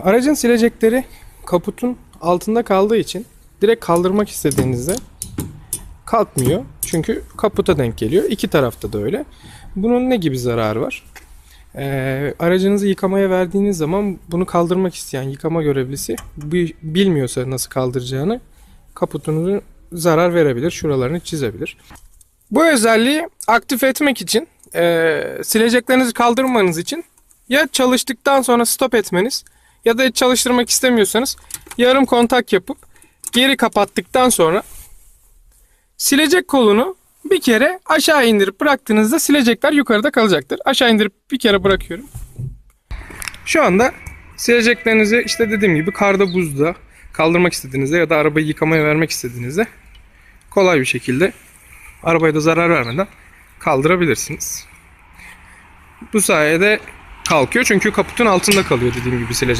Aracın silecekleri kaputun altında kaldığı için direkt kaldırmak istediğinizde kalkmıyor. Çünkü kaputa denk geliyor. İki tarafta da öyle. Bunun ne gibi zararı var? Ee, aracınızı yıkamaya verdiğiniz zaman bunu kaldırmak isteyen yıkama görevlisi bi- bilmiyorsa nasıl kaldıracağını kaputunuzu zarar verebilir. Şuralarını çizebilir. Bu özelliği aktif etmek için e, sileceklerinizi kaldırmanız için ya çalıştıktan sonra stop etmeniz ya da çalıştırmak istemiyorsanız yarım kontak yapıp geri kapattıktan sonra silecek kolunu bir kere aşağı indirip bıraktığınızda silecekler yukarıda kalacaktır. Aşağı indirip bir kere bırakıyorum. Şu anda sileceklerinizi işte dediğim gibi karda buzda kaldırmak istediğinizde ya da arabayı yıkamaya vermek istediğinizde kolay bir şekilde arabaya da zarar vermeden kaldırabilirsiniz. Bu sayede kalkıyor çünkü kaputun altında kalıyor dediğim gibi silecek.